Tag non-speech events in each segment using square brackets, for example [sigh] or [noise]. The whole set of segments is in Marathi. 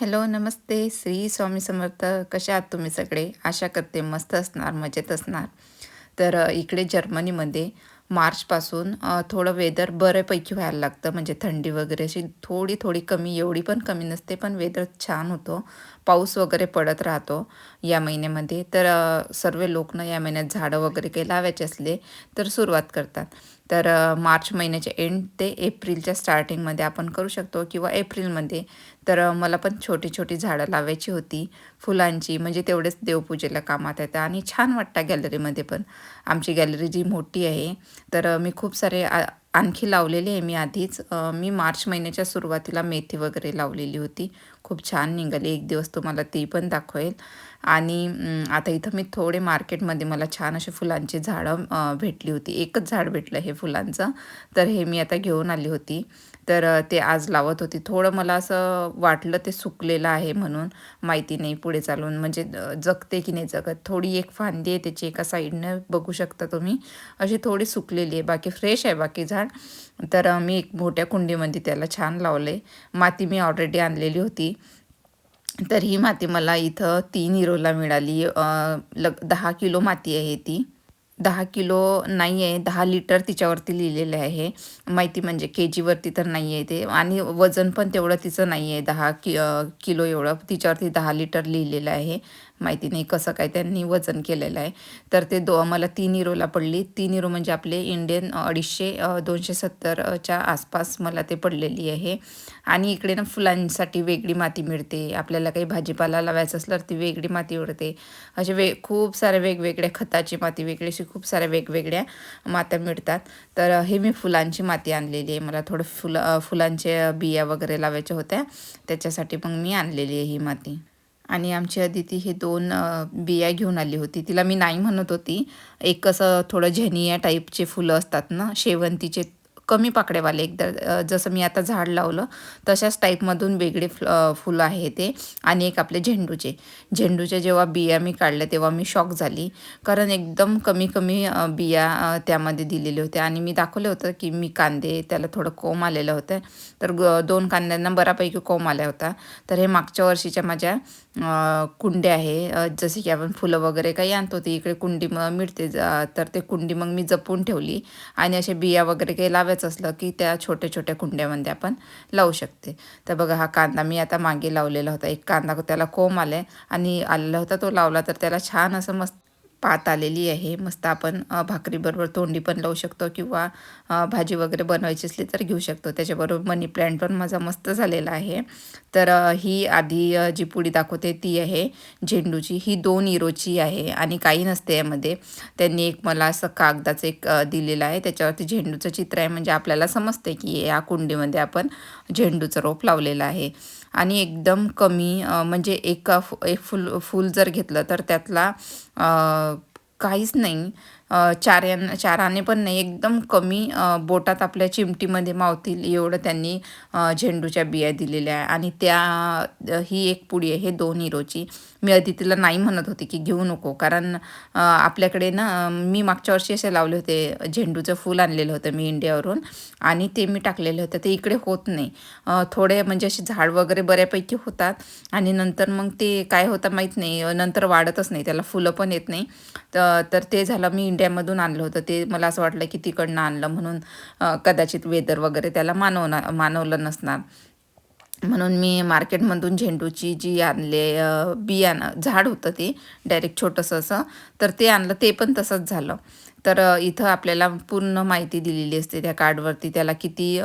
हॅलो नमस्ते. श्री स्वामी समर्थ. कशा आहात तुम्ही सगळे? आशा करते मस्त असणार मजेत असणार. तर इकडे जर्मनीमध्ये मार्चपासून थोडं वेदर बऱ्यापैकी व्हायला लागतं. म्हणजे थंडी वगैरे अशी थोडी थोडी कमी एवढी पण कमी नसते पण वेदर छान होतो. पाऊस वगैरे पडत राहतो या महिन्यामध्ये. तर सर्व लोकनं या महिन्यात झाडं वगैरे काही लावायचे असले तर सुरुवात करतात. तर मार्च महिन्याच्या एंड ते एप्रिलच्या स्टार्टिंगमध्ये आपण करू शकतो किंवा एप्रिलमध्ये तर मला पण छोटी छोटी झाडं लावायची होती फुलांची. म्हणजे तेवढेच देवपूजेला कामात येतं आणि छान वाटतं गॅलरीमध्ये पण. आमची गॅलरी जी मोठी आहे तर मी खूप सारे आणखी लावलेले आहे मी आधीच. मी मार्च महिन्याच्या सुरुवातीला मेथी वगैरे लावलेली होती. खूप छान निघाली. एक दिवस तुम्हाला ती पण दाखवेल. आणि आता इथं मी थोडे मार्केटमध्ये मला छान असे फुलांची झाडं भेटली होती. एकच झाड भेटलं हे फुलांचं. तर हे मी आता घेऊन आली होती. तर ते आज लावत होती. थोडं मला असं वाटलं ते सुकलेलं आहे म्हणून माहिती नाही पुढे चालून. म्हणजे जगते की नाही जगत? थोडी एक फांदी आहे त्याची एका साईडनं बघू शकता तुम्ही. अशी थोडी सुकलेली आहे. बाकी फ्रेश आहे बाकी झाड. तर मी एक मोठ्या कुंडीमध्ये त्याला छान लावले माती मी ऑलरेडी आणलेली होती. तर ही माती मला इथं तीन हिरोला मिळाली. लग दहा किलो माती आहे ती. दहा किलो नाही आहे दहा लिटर तिच्यावरती लिहिलेलं आहे. माहिती म्हणजे के जीवरती तर नाही आहे ते. आणि वजन पण तेवढं तिचं नाही आहे दहा कि किलो एवढं. तिच्यावरती दहा लिटर लिहिलेलं आहे. माहिती नाही कसं काय त्यांनी वजन केलेलं आहे. तर ते दो मला तीन हिरोला पडली. तीन हिरो म्हणजे आपले इंडियन अडीचशे दोनशे सत्तरच्या आसपास मला ते पडलेली आहे. आणि इकडे ना फुलांसाठी वेगळी माती मिळते. आपल्याला काही भाजीपाला लावायचं असलं तर ती वेगळी माती उडते. असे वे खूप साऱ्या वेगवेगळ्या खताची माती वेगळी अशी खूप साऱ्या वेगवेगळ्या मात्या मिळतात. तर हे मी फुलांची माती आणलेली आहे. मला थोडं फुलं फुलांच्या बिया वगैरे लावायच्या होत्या. त्याच्यासाठी मग मी आणलेली आहे ही माती. आणि आमची अदिती हे दोन बिया घेऊन आली होती. तिला मी नाही म्हणत होती. एक कसं थोडं झेनिया टाईपचे फुलं असतात ना शेवंतीचे कमी पाकडेवाले एकदा जसं मी आता झाड लावलं तशाच टाईपमधून वेगळे फु फुलं आहे ते आणि एक आपले झेंडूचे. झेंडूच्या जेव्हा बिया मी काढल्या तेव्हा मी शॉक झाली. कारण एकदम कमी कमी बिया त्यामध्ये दिलेल्या होत्या आणि मी दाखवलं होतं की मी कांदे त्याला थोडं कोंब आलेलं होतं. तर दोन कांद्यांना बऱ्यापैकी कोंब आल्या होता. तर हे मागच्या वर्षीच्या माझ्या कुंडी आहे. जसे की आपण फुलं वगैरे काही आणतो ती इकडे कुंडी मग मिळते. ज- तर ते कुंडी मग मी जपून ठेवली. आणि असे बिया वगैरे काही लावायचं असलं की त्या छोट्या छोट्या कुंड्यामध्ये आपण लावू शकते. तर बघा हा कांदा मी आता मागे लावलेला होता. एक कांदा त्याला कोंब आला आणि आलेला होता तो लावला तर त्याला छान असं मस्त पात आलेली आहे. मस्त आपण भाकरीबरोबर तोंडी पण लावू शकतो किंवा भाजी वगैरे बनवायची असली तर घेऊ शकतो. त्याच्याबरोबर मनी प्लॅन्ट पण माझा मस्त झालेला आहे. तर ही आधी जी पुडी दाखवते ती आहे झेंडूची. ही दोन इरोची आहे आणि काही नसते यामध्ये. त्यांनी एक मला असं कागदाचं एक दिलेलं आहे. त्याच्यावरती झेंडूचं चित्र आहे. म्हणजे आपल्याला समजते की या कुंडीमध्ये आपण झेंडूचं रोप लावलेलं आहे. आणि एकदम कमी म्हणजे एका फु- एक फुल फूल जर घेतलं तर त्यातला काहीच नाही. चार यां चाराने पण नाही एकदम कमी बोटात आपल्या चिमटीमध्ये मावतील एवढं त्यांनी झेंडूच्या बिया दिलेल्या आहे. आणि त्या ही एक पुडी आहे हे दोन हिरोची. मी अदितीला नाही म्हणत होते की घेऊ नको कारण आपल्याकडे ना मी मागच्या वर्षी असे लावले होते झेंडूचं फूल आणलेलं होतं मी इंडियावरून. आणि ते मी टाकलेले होतं ते इकडे होत नाही. थोडे म्हणजे असे झाड वगैरे बऱ्यापैकी होतात. आणि नंतर मग ते काय होतं माहीत नाही नंतर वाढतच नाही त्याला फुलं पण येत नाही. तर तर ते झालं मी इंडियामधून आणलं होतं. ते मला असं वाटलं की तिकडनं आणलं म्हणून कदाचित वेदर वगैरे त्याला मानवणार मानवलं नसणार. म्हणून मी मार्केटमधून झेंडूची जी आणले बियाणं झाड होतं ते डायरेक्ट छोटंसं असं तर ते आणलं ते पण तसंच झालं. तर इथं आपल्याला पूर्ण माहिती दिलेली असते त्या कार्डवरती. त्याला किती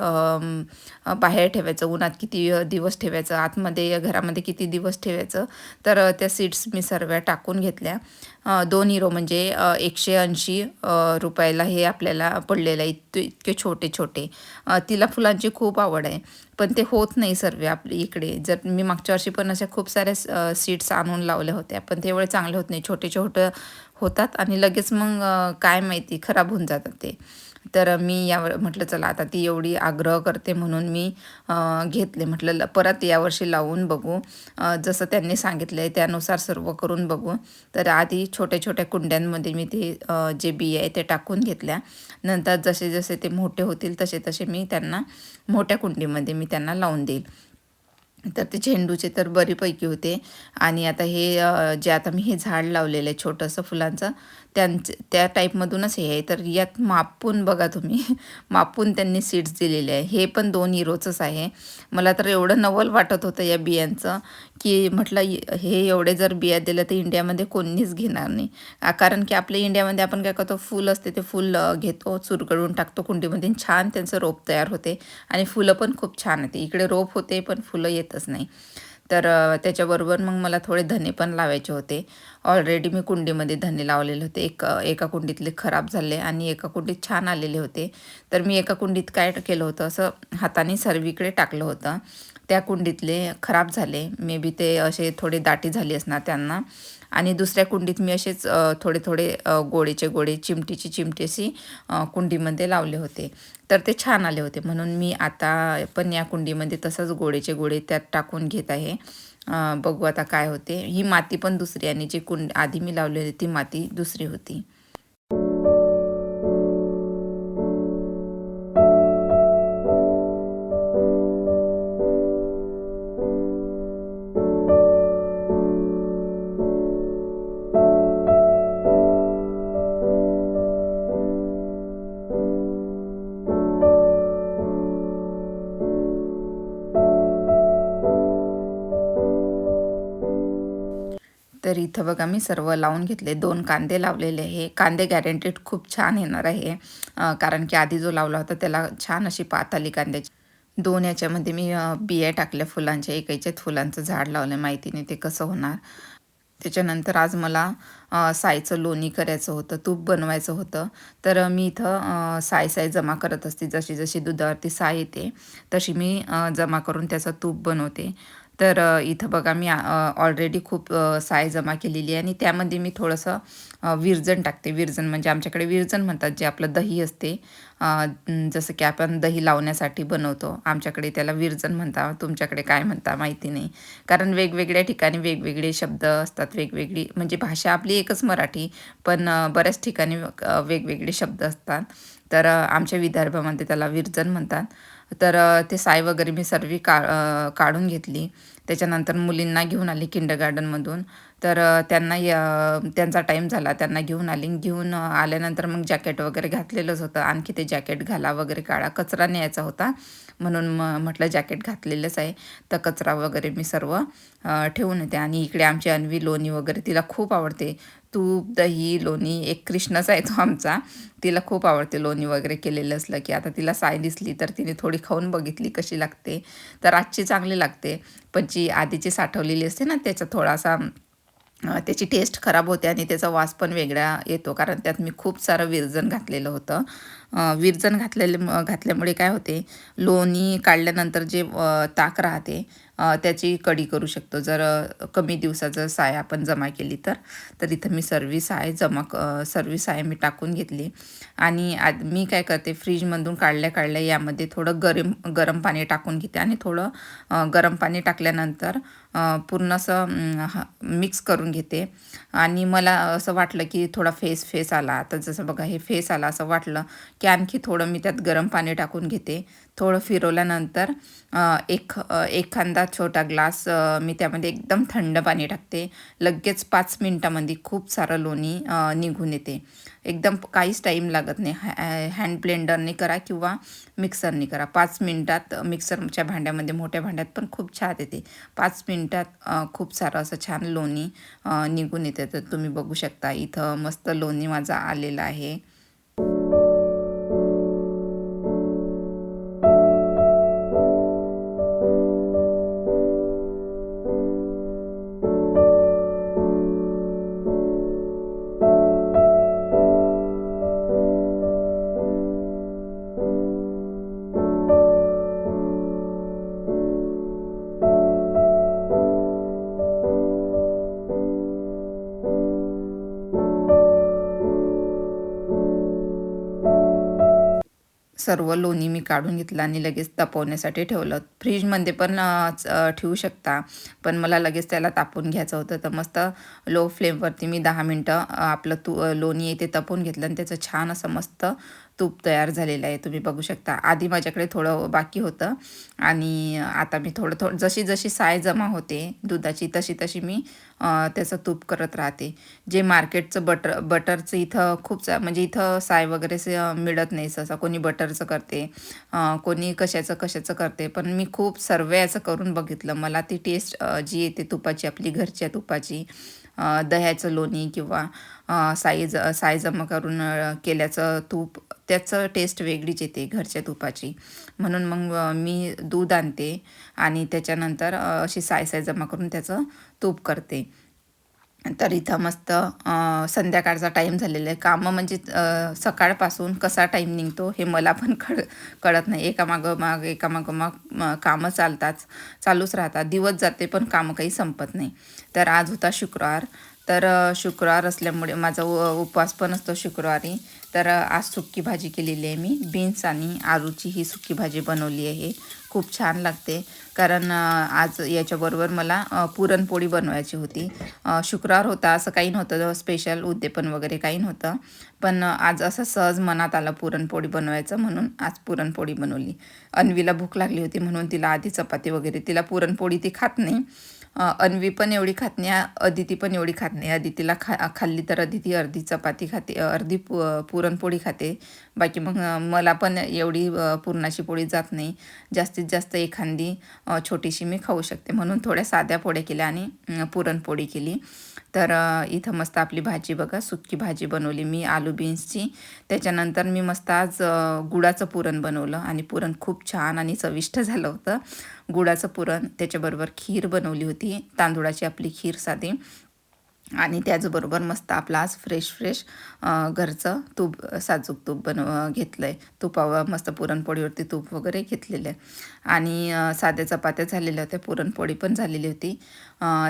बाहेर ठेवायचं उन्हात किती दिवस ठेवायचं आतमध्ये घरामध्ये किती दिवस ठेवायचं. तर त्या सीट्स मी सर्व टाकून घेतल्या. दोन हिरो म्हणजे एकशे ऐंशी रुपयाला हे आपल्याला पडलेलं आहे. इतके इतके छोटे छोटे. तिला फुलांची खूप आवड आहे. पण ते होत नाही सर्व आपल्या इकडे. जर मी मागच्या वर्षी पण अशा खूप साऱ्या सीट्स आणून लावल्या होत्या. पण ते एवढे चांगले होत नाही. छोटे छोटं होतात आणि लगेच मग काय माहिती खराब होऊन जातात ते. तर मी यावर म्हटलं चला आता ती एवढी आग्रह करते म्हणून मी घेतले. म्हटलं ल- परत यावर्षी लावून बघू. जसं त्यांनी सांगितलं आहे त्यानुसार सर्व करून बघू. तर आधी छोट्या छोट्या कुंड्यांमध्ये मी ते जे बिया आहे ते टाकून घेतल्या. नंतर जसे जसे ते मोठे होतील तसे तसे मी त्यांना मोठ्या कुंडीमध्ये मी त्यांना लावून देईल. तर ते झेंडूचे तर बरीपैकी होते. आणि आता हे जे आता मी हे झाड लावलेलं आहे छोटंसं फुलांचं त्यांचे त्या टाईपमधूनच हे आहे. तर यात मापून बघा तुम्ही. [laughs] मापून त्यांनी सीड्स दिलेले आहे. हे पण दोन हिरोचंच आहे. मला तर एवढं नवल वाटत होतं या बियांचं की म्हटलं हे एवढे जर बिया दिलं तर इंडियामध्ये कोणीच घेणार नाही. कारण की आपल्या इंडियामध्ये आपण काय करतो फूल असते ते फुल घेतो चुरगळून टाकतो कुंडीमध्ये छान त्यांचं रोप तयार होते. आणि फुलं पण खूप छान येते. इकडे रोप होते पण फुलं येतच नाही. तर त्याच्याबरोबर मग मला थोडे धने पण लावायचे होते. ऑलरेडी मी कुंडीमध्ये धने लावलेले होते. एक एका कुंडीतले खराब झाले आणि एका कुंडीत छान आलेले होते. तर मी एका कुंडीत काय केलं होतं? असं हाताने सर्वीकडे टाकलं होतं. त्या कुंडीतले खराब झाले. मे बी ते असे थोडे दाटी झाली असणार त्यांना. आणि दुसऱ्या कुंडीत मी असेच थोडे थोडे गोडेचे गोडे चिमटीची चिमटीशी कुंडीमध्ये लावले होते. तर ते छान आले होते. म्हणून मी आता पण या कुंडीमध्ये तसंच गोडेचे गोडे त्यात टाकून घेत आहे. बघू आता काय होते. ही माती पण दुसरी आणि जी कुंड आधी मी लावलेली ती माती दुसरी होती. तर इथं बघा मी सर्व लावून घेतले. दोन कांदे लावलेले आहे. कांदे गॅरंटेड खूप छान येणार आहे. कारण की आधी जो लावला होता त्याला छान अशी पात आली कांद्याची. दोन याच्यामध्ये मी बिया टाकल्या फुलांच्या. एकाच्यात फुलांचं झाड लावलं माहिती नाही ते कसं होणार. त्याच्यानंतर आज मला सायचं लोणी करायचं होतं. तूप बनवायचं होतं. तर मी इथं साय साय जमा करत असते. जशी जशी दुधावरती साय येते तशी मी जमा करून त्याचं तूप बनवते. तर इथं बघा मी ऑलरेडी खूप साय जमा केलेली आहे आणि त्यामध्ये मी थोडंसं विरजण टाकते. विरजण म्हणजे आमच्याकडे विरजण म्हणतात जे आपलं दही असते. जसं की आपण दही लावण्यासाठी बनवतो. आमच्याकडे त्याला विरजण म्हणता तुमच्याकडे काय म्हणता माहिती नाही. कारण वेगवेगळ्या ठिकाणी वेगवेगळे शब्द असतात. वेगवेगळी म्हणजे भाषा आपली एकच मराठी पण बऱ्याच ठिकाणी वेगवेगळे शब्द असतात. तर आमच्या विदर्भामध्ये त्याला विरजण म्हणतात. तर ते साय वगैरे मी सर्व का काढून घेतली. त्याच्यानंतर मुलींना घेऊन आली किंडर गार्डनमधून तर त्यांना त्यांचा टाईम झाला. त्यांना घेऊन आली. घेऊन आल्यानंतर मग जॅकेट वगैरे घातलेलंच होतं. आणखी ते जॅकेट घाला वगैरे काढा. कचरा न्यायचा होता. म्हणून म म्हटलं जॅकेट घातलेलंच आहे. तर कचरा वगैरे मी सर्व ठेवून येते. आणि इकडे आमची अन्वी लोणी वगैरे तिला खूप आवडते. तूप दही लोणी एक कृष्णच आहे तो आमचा. तिला खूप आवडते लोणी वगैरे केलेलं असलं की आता तिला साय दिसली तर तिने थोडी खाऊन बघितली कशी लागते. तर आजची चांगली लागते. पण जी आधीची साठवलेली असते ना त्याचा थोडासा त्याची टेस्ट खराब होते आणि त्याचा वास पण वेगळा येतो. कारण त्यात मी खूप सारं विरजन घातलेलं होतं. विरजण घातलेले घातल्यामुळे काय होते लोणी काढल्यानंतर जे ताक राहते त्याची कडी करू शकतो. जर कमी दिवसाचं साय आपण जमा केली तर तर इथं मी सर्वी साय जमा क सर्वी साय मी टाकून घेतली. आणि आद मी काय करते फ्रीजमधून काढल्या काढल्या यामध्ये थोडं गरम गरम पाणी टाकून घेते आणि थोडं गरम पाणी टाकल्यानंतर पूर्ण असं मिक्स करून घेते. आणि मला असं वाटलं की थोडा फेस फेस आला. आता जसं बघा हे फेस आला असं वाटलं की आणखी थोडं मी त्यात गरम पाणी टाकून घेते. थोडं फिरवल्यानंतर एक एखादा छोटा ग्लास मी त्यामध्ये एकदम थंड पाणी टाकते. लगेच पाच मिनटामध्ये खूप सारं लोणी निघून येते. एकदम काहीच टाईम लागत नाही. हॅ हँड ब्लेंडरने करा किंवा मिक्सरने करा. पाच मिनटात मिक्सरच्या भांड्यामध्ये मोठ्या भांड्यात पण खूप छान येते. पाच मिनटात खूप सारं असं छान लोणी निघून येते. तर तुम्ही बघू शकता इथं मस्त लोणी माझा आलेला आहे. सर्व लोणी मी काढून घेतलं आणि लगेच तापवण्यासाठी ठेवलं. फ्रीजमध्ये पण ठेवू शकता. पण मला लगेच त्याला तापून घ्यायचं होतं. तर मस्त लो फ्लेमवरती मी दहा मिनटं आपलं तू लोणी ते तपून घेतलं आणि त्याचं छान असं मस्त तूप तयार झालेलं आहे तुम्ही बघू शकता. आधी माझ्याकडे थोडं बाकी होतं आणि आता मी थोडं थोडं जशी जशी साय जमा होते दुधाची तशी तशी मी त्याचं तूप करत राहते. जे मार्केटचं बटर बटरचं इथं खूप सा म्हणजे इथं साय वगैरे मिळत नाही सहसा. कोणी बटरचं करते कोणी कशाचं कशाचं करते. पण मी खूप सर्व याचं करून बघितलं. मला ती टेस्ट जी येते तुपाची आपली घरच्या तुपाची दह्याचं लोणी किंवा साईज साई जमा करून केल्याचं तूप त्याचं टेस्ट वेगळीच येते घरच्या तुपाची. म्हणून मग मी दूध आणते आणि त्याच्यानंतर अशी साय साय जमा करून त्याचं तूप करते. तर इथं मस्त संध्याकाळचा टाईम झालेला आहे. कामं म्हणजे सकाळपासून कसा टाईम निघतो हे मला पण [laughs] कळ कळत नाही. एकामागोमाग माग कामं चालतात चालूच राहतात. दिवस जाते पण कामं काही संपत नाही. तर आज होता शुक्रवार. तर शुक्रवार असल्यामुळे माझा उपवास पण असतो शुक्रवारी. तर आज सुक्की भाजी केलेली आहे मी. बीन्स आणि आलूची ही सुक्की भाजी बनवली आहे. खूप छान लागते. कारण आज याच्याबरोबर मला पुरणपोळी बनवायची होती. शुक्रवार होता असं काही नव्हतं. स्पेशल उद्यापन वगैरे काही नव्हतं. पण आज असं सहज मनात आलं पुरणपोळी बनवायचं म्हणून आज पुरणपोळी बनवली. अन्वीला भूक लागली होती म्हणून तिला आधी चपाती वगैरे तिला पुरणपोळी ती खात नाही. अन्वी पण एवढी खात नाही अदिती पण एवढी खात नाही. अदितीला खा खाल्ली तर अदिती अर्धी चपाती खाते अर्धी पु पुरणपोळी खाते. बाकी मग मला पण एवढी पुरणाची पोळी जात नाही. जास्तीत जास्त एखादी छोटीशी मी खाऊ शकते. म्हणून थोड्या साध्या पोळ्या केल्या आणि पुरणपोळी केली. तर इथं मस्त आपली भाजी बघा सुकी भाजी बनवली. मी आलू बीन्सची. त्याच्यानंतर मी मस्त आज गुळाचं पुरण बनवलं आणि पुरण खूप छान आणि चविष्ट झालं होतं. गुळाचं पुरण त्याच्याबरोबर खीर बनवली होती. तांदूळाची आपली खीर साधी. आणि त्याचबरोबर मस्त आपला आज फ्रेश फ्रेश घरचं तूप साजूक तूप बनव घेतलं आहे तुपावर मस्त पुरणपोळीवरती तूप वगैरे घेतलेलं आहे. आणि साध्या चपात्या झालेल्या होत्या. पुरणपोळी पण झालेली होती.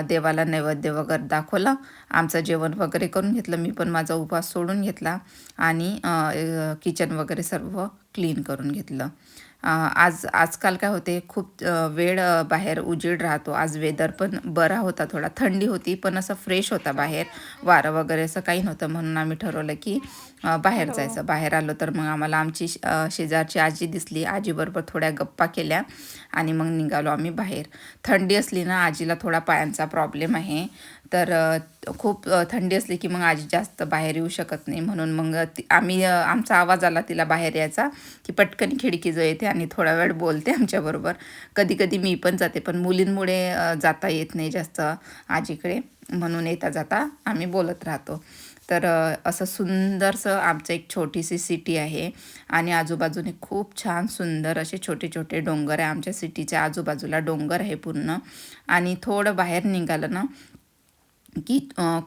देवाला नैवेद्य वगैरे दाखवलं. आमचं जेवण वगैरे करून घेतलं. मी पण माझा उपवास सोडून घेतला. आणि किचन वगैरे सर्व क्लीन करून घेतलं. आज आजकाल काय होते खूप वेळ बाहेर उजेड राहतो. आज वेदर पण बरा होता थोडा. थंडी होती पण असं फ्रेश होता बाहेर. वारं वगैरे असं काही नव्हतं म्हणून आम्ही ठरवलं की बाहेर जायचं. बाहेर आलो तर मग आम्हाला आमची शेजारची आजी दिसली. आजीबरोबर थोड्या गप्पा केल्या आणि मग निघालो आम्ही बाहेर. थंडी असली ना आजीला थोडा पायांचा प्रॉब्लेम आहे. तर खूप थंडी असली की मग आजी जास्त बाहेर येऊ शकत नाही. म्हणून मग ती आम्ही आमचा आवाज आला तिला बाहेर यायचा की पटकन खिडकी जो येते आणि थोडा वेळ बोलते आमच्याबरोबर कधी कधी मी पण जाते पण मुलींमुळे जाता येत नाही जास्त आजीकडे. म्हणून येता जाता आम्ही बोलत राहतो. तर असं सुंदरसं आमचं एक छोटीशी सिटी आहे आणि आजूबाजूने खूप छान सुंदर असे छोटे छोटे डोंगर आहे. आमच्या सिटीच्या आजूबाजूला डोंगर आहे पूर्ण. आणि थोडं बाहेर निघालं ना की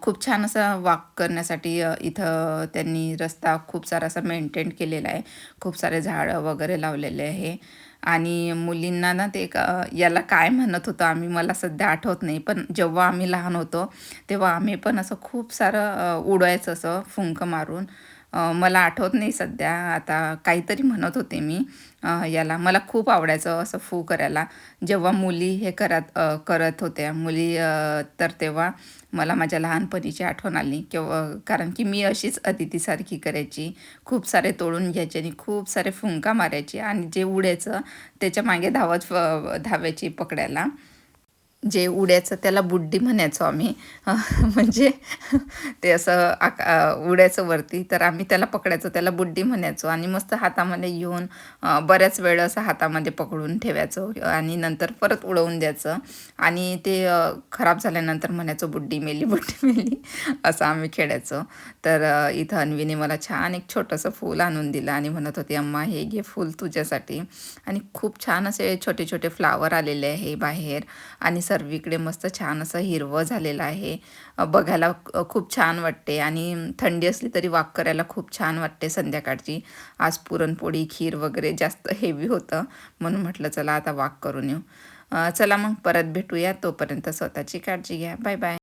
खूप छान असा वॉक करण्यासाठी इथं त्यांनी रस्ता खूप सारा असा मेंटेन केलेला आहे. खूप सारे झाडं वगैरे लावलेले आहे. आणि मुलींना ना ते का याला काय म्हणत होतो आम्ही मला सध्या आठवत नाही पण जेव्हा आम्ही लहान होतो तेव्हा आम्ही पण असं खूप सारं उडवायचं असं फुंक मारून. मला आठवत नाही सध्या आता काहीतरी म्हणत होते मी याला. मला खूप आवडायचं असं फू करायला. जेव्हा मुली हे करत करत होत्या मुली तर तेव्हा मला माझ्या लहानपणीची आठवण आली. किंवा कारण की मी अशीच अतिथीसारखी करायची. खूप सारे तोडून घ्यायचे आणि खूप सारे फुंका मारायचे आणि जे उडायचं त्याच्यामागे धावत धावायची पकडायला. जे उड्याचं त्याला बुड्डी म्हणायचो आम्ही. म्हणजे ते असं आका उड्याचं वरती तर आम्ही त्याला पकडायचो त्याला बुड्डी म्हणायचो आणि मस्त हातामध्ये घेऊन बऱ्याच वेळ असं हातामध्ये पकडून ठेवायचो आणि नंतर परत उडवून द्यायचं. आणि ते खराब झाल्यानंतर म्हणायचो बुड्डी मेली बुड्डी मेली. असं आम्ही खेळायचो. तर इथं अन्वीने मला छान एक छोटंसं फूल आणून दिलं आणि म्हणत होती अम्मा हे घे फूल तुझ्यासाठी. आणि खूप छान असे छोटे छोटे फ्लावर आलेले आहे बाहेर. आणि सर्वीकडे मस्त छान असं हिरवं झालेलं आहे. बघायला खूप छान वाटते आणि थंडी असली तरी वाक करायला खूप छान वाटते संध्याकाळची. आज पुरणपोळी खीर वगैरे जास्त हेवी होतं. म्हणून म्हटलं चला आता वाक करून येऊ. चला मग परत भेटूया. तोपर्यंत स्वतःची काळजी घ्या. Bye bye